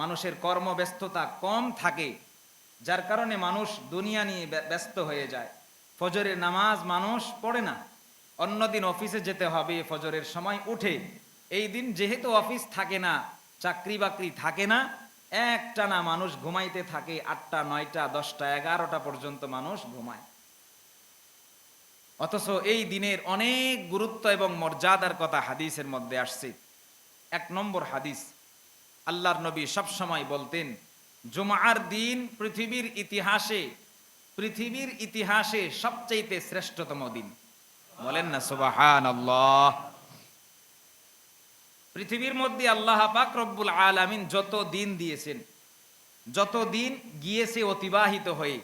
মানুষের কর্মব্যস্ততা কম থাকে, যার কারণে মানুষ দুনিয়া নিয়ে ব্যস্ত হয়ে যায়। ফজরের নামাজ মানুষ পড়ে না। অন্যদিন অফিসে যেতে হবে, ফজরের সময় উঠে। এই দিন যেহেতু অফিস থাকে না, চাকরি বাকরি থাকে না একটানা মানুষ ঘুমাইতে থাকে আটটা, নয়টা, দশটা, এগারোটা পর্যন্ত মানুষ ঘুমায়। অথচ এই দিনের অনেক গুরুত্ব এবং মর্যাদার কথা হাদিসের মধ্যে আসছে। এক নম্বর হাদিস আল্লাহর নবী সব সময় বলতেন, জুমার দিন পৃথিবীর ইতিহাসে পৃথিবীর ইতিহাসে সবচাইতে শ্রেষ্ঠতম দিন। বলেন না সুবাহান পৃথিবীর মধ্যে আল্লাহ পাক রব্বুল আলামিন যত দিন দিয়েছেন, যত দিন গিয়েছে অতিবাহিত হয়ে,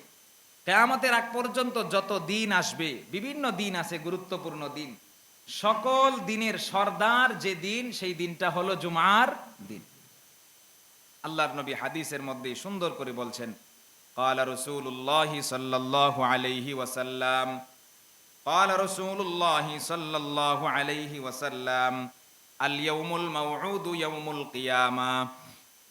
কেয়ামতের আগ পর্যন্ত যত দিন আসবে, বিভিন্ন দিন আছে গুরুত্বপূর্ণ দিন। সকল দিনের সর্দার যে দিন, সেই দিনটা হলো জুমার দিন। আল্লাহর নবী হাদিসের মধ্যে সুন্দর করে বলছেন قال رسول الله صلى الله عليه وسلم قال رسول الله صلى الله عليه وسلم اليوم الموعود يوم القيامة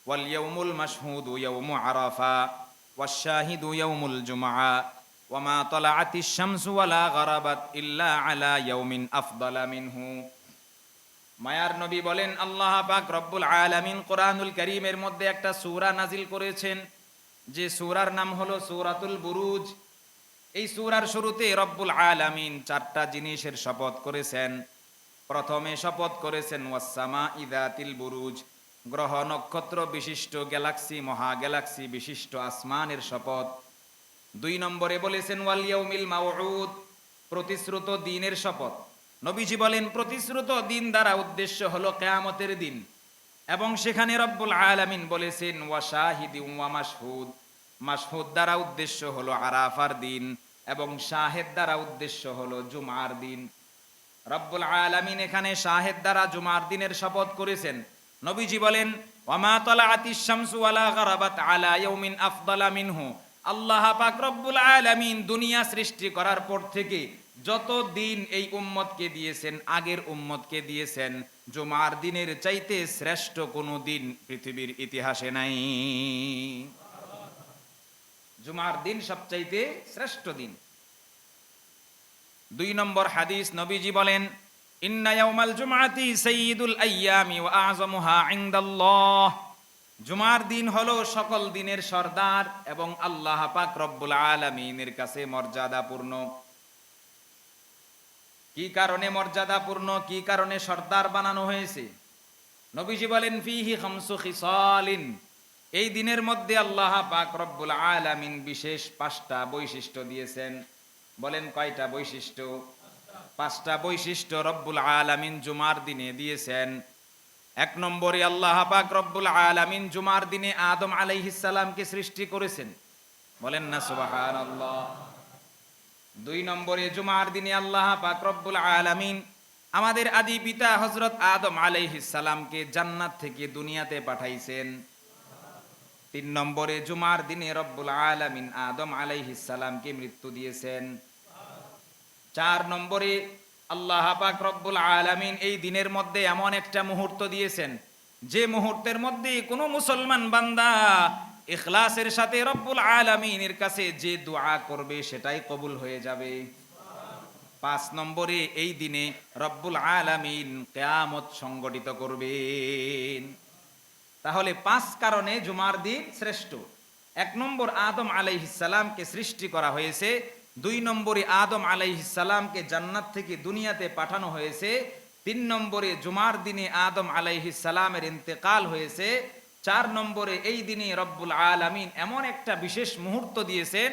واليوم المشهود يوم عرفة والشاهد يوم الجمعة وما طلعت الشمس ولا غربت إلا على يوم أفضل منه মায়ার নবী বলেন, আল্লাহ পাক রব্বুল আলামিন কোরআনুল করিমের মধ্যে একটা সূরা নাজিল করেছেন। যে সূরার নাম হলো সূরাতুল বুরুজ। এই সূরার শুরুতে রব্বুল আলামিন চারটা জিনিসের শপথ করেছেন। প্রথমে শপথ করেছেন ওয়াসামা ইদাতিল বুরুজ। গ্রহ নক্ষত্র বিশিষ্ট, গ্যালাক্সি, মহা গ্যালাক্সি বিশিষ্ট আসমানের শপথ। দুই নম্বরে বলেছেন, ওয়াল ইয়াউমিল মাউউদ। প্রতিশ্রুত দিনের শপথ। নবীজি বলেন, প্রতিশ্রুত দিন দ্বারা উদ্দেশ্য হলো কেয়ামতের দিন। এবং সেখানে রব্বুল আলামিন বলেছেন, ওয়া শাহিদি ওয়া মাশহুদ। মাশহুদ দ্বারা উদ্দেশ্য হলো আরাফার দিন এবং শাহেদ দ্বারা উদ্দেশ্য হলো জুমার দিন। রব্বুল আলামিন এখানে শাহেদ দ্বারা জুমার দিনের শপথ করেছেন। নবীজি বলেন ওয়ামা তালাআতিশ শামসু ওয়ালা গারাবাত আলা ইয়াউমিন আফদালা মিনহু। আল্লাহ পাক রব্বুল আলামিন দুনিয়া সৃষ্টি করার পর থেকে যত দিন এই উম্মতকে দিয়েছেন, আগের উম্মতকে দিয়েছেন, জুমার দিনের চাইতে শ্রেষ্ঠ কোনো দিন পৃথিবীর ইতিহাসে নাই। জুমার দিন সবচাইতে শ্রেষ্ঠ দিন। দুই নম্বর হাদিস নবীজি বলেন, ইন্না ইয়াউমাল জুমআতি সাইয়্যিদুল আইয়ামি ওয়া জুমার দিন হলো সকল দিনের সর্দার এবং আল্লাহ পাক রব্বুল আলামিনের কাছে মর্যাদাপূর্ণ। কি কারণে মর্যাদাপূর্ণ, কি কারণে সর্দার বানানো হয়েছে? নবীজি বলেন, ফিহি খামসু খিসালিন। এই দিনের মধ্যে আল্লাহ পাক রব্বুল আলামিন বিশেষ পাঁচটা বৈশিষ্ট্য দিয়েছেন। বলেন কয়টা বৈশিষ্ট্য? পাঁচটা বৈশিষ্ট্য রব্বুল আলামিন জুমার দিনে দিয়েছেন। এক নম্বরে আল্লাহ পাক রব্বুল আলামিন জুমার দিনে আদম আলাইহিস সালামকে সৃষ্টি করেছেন। বলেন না, সুবহানাল্লাহ। দুই নম্বরে জুমার দিনে আল্লাহ পাক রব্বুল আলামিন আমাদের আদি পিতা হযরত আদম সালামকে জান্নাত থেকে দুনিয়াতে পাঠাইছেন। তিন নম্বরে জুমার দিনে রব্বুল আলামিন আদম সালামকে মৃত্যু দিয়েছেন। চার নম্বরে আল্লাহ পাক রব্বুল আলামিন এই দিনের মধ্যে এমন একটা মুহূর্ত দিয়েছেন, যে মুহূর্তের মধ্যে কোনো মুসলমান বান্দা ইখলাসের সাথে রব্বুল আলামিনের কাছে যে দোয়া করবে সেটাই কবুল হয়ে যাবে। পাঁচ নম্বরে এই দিনে রব্বুল আলামিন কেয়ামত সংগঠিত করবেন। তাহলে পাঁচ কারণে জুমার দিন শ্রেষ্ঠ। এক নম্বর আদম আলাইহিসালামকে সৃষ্টি করা হয়েছে। দুই নম্বরে আদম আলাইহিসালামকে জান্নাত থেকে দুনিয়াতে পাঠানো হয়েছে। তিন নম্বরে জুমার দিনে আদম আলাইহিসালামের ইন্তেকাল হয়েছে। চার নম্বরে, এই দিনে রব্বুল আলামিন এমন একটা বিশেষ মুহূর্ত দিয়েছেন,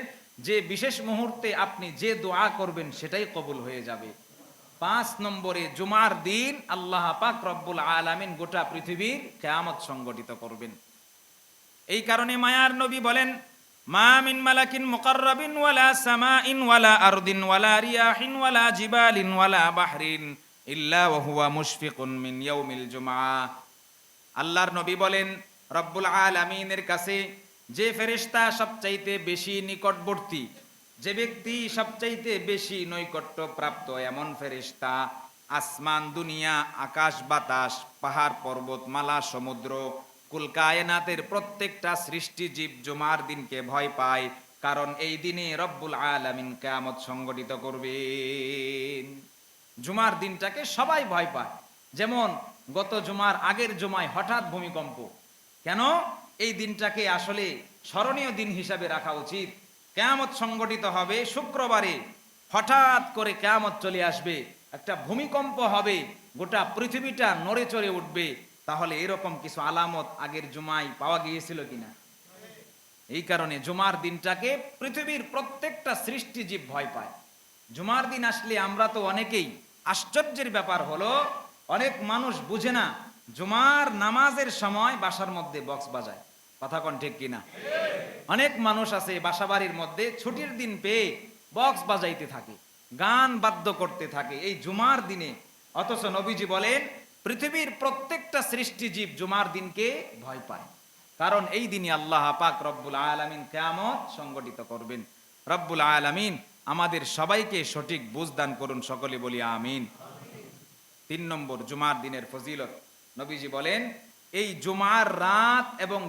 যে বিশেষ মুহূর্তে আপনি যে দোয়া করবেন সেটাই কবুল হয়ে যাবে। পাঁচ নম্বরে, জুমার দিন আল্লাহ পাক রব্বুল আলামিন গোটা পৃথিবীর কেয়ামত সংগঠিত করবেন। এই কারণে মায়ার নবী বলেন, মা মিন মালাকিন মুকাররাবিন ওয়ালা সামাইন ওয়ালা আরদিন ওয়ালা রিয়াহিন ওয়ালা জিবালিন ওয়ালা বাহরিন ইল্লা ওয়া হুয়া মুশফিকুন মিন ইয়াউমিল জুমআ। আল্লাহর নবী বলেন রব্বুল আলামিনের কাছে যে ফেরেশতা সবচাইতে বেশি নিকটবর্তী, যে ব্যক্তি সবচাইতে বেশি নৈকট্য প্রাপ্ত এমন ফেরেশতা, আসমান, দুনিয়া, আকাশ, বাতাস, পাহাড় পর্বতমালা সমুদ্র, কুল কায়নাতের প্রত্যেকটা সৃষ্টি জীব জুমার দিনকে ভয় পায়, কারণ এই দিনে রব্বুল আলামিন কেয়ামত সংগঠিত করবেন। জুমার দিনটাকে সবাই ভয় পায়। যেমন গত জুমার আগের জুমায় হঠাৎ ভূমিকম্প কেন? এই দিনটাকে আসলে স্মরণীয় দিন হিসাবে রাখা উচিত। কেয়ামত সংগঠিত হবে, শুক্রবারে হঠাৎ করে কেয়ামত চলে আসবে, একটা ভূমিকম্প হবে, গোটা পৃথিবীটা নড়ে চড়ে উঠবে। তাহলে এরকম কিছু আলামত আগের জুমায় পাওয়া গিয়েছিল কিনা? এই কারণে জুমার দিনটাকে পৃথিবীর প্রত্যেকটা সৃষ্টিজীব ভয় পায়। জুমার দিন আসলে আমরা তো অনেকেই, আশ্চর্যের ব্যাপার হলো, অনেক মানুষ বুঝে না জুমার নামাজের সময় বাসার মধ্যে বক্স বাজায়। কথা কোন ঠিক কিনা? অনেক মানুষ আছে বাসা বাড়ির মধ্যে ছুটির দিন পেয়ে বক্স বাজাইতে থাকে, গান বাদ্য করতে থাকে এই জুমার দিনে। অথচ নবীজি বলেন, পৃথিবীর প্রত্যেকটা সৃষ্টিজীব জুমার দিনকে ভয় পায়। কারণ এই দিনই আল্লাহ পাক রব্বুল আলামিন কেয়ামত সংগঠিত করবেন। রব্বুল আলামিন আমাদের সবাইকে সঠিক বুঝদান করুন, সকলে বলি আমিন। তিন নম্বর, জুমার দিনের ফজিলত। নবীজি বলেন এই জুমার রাত এবং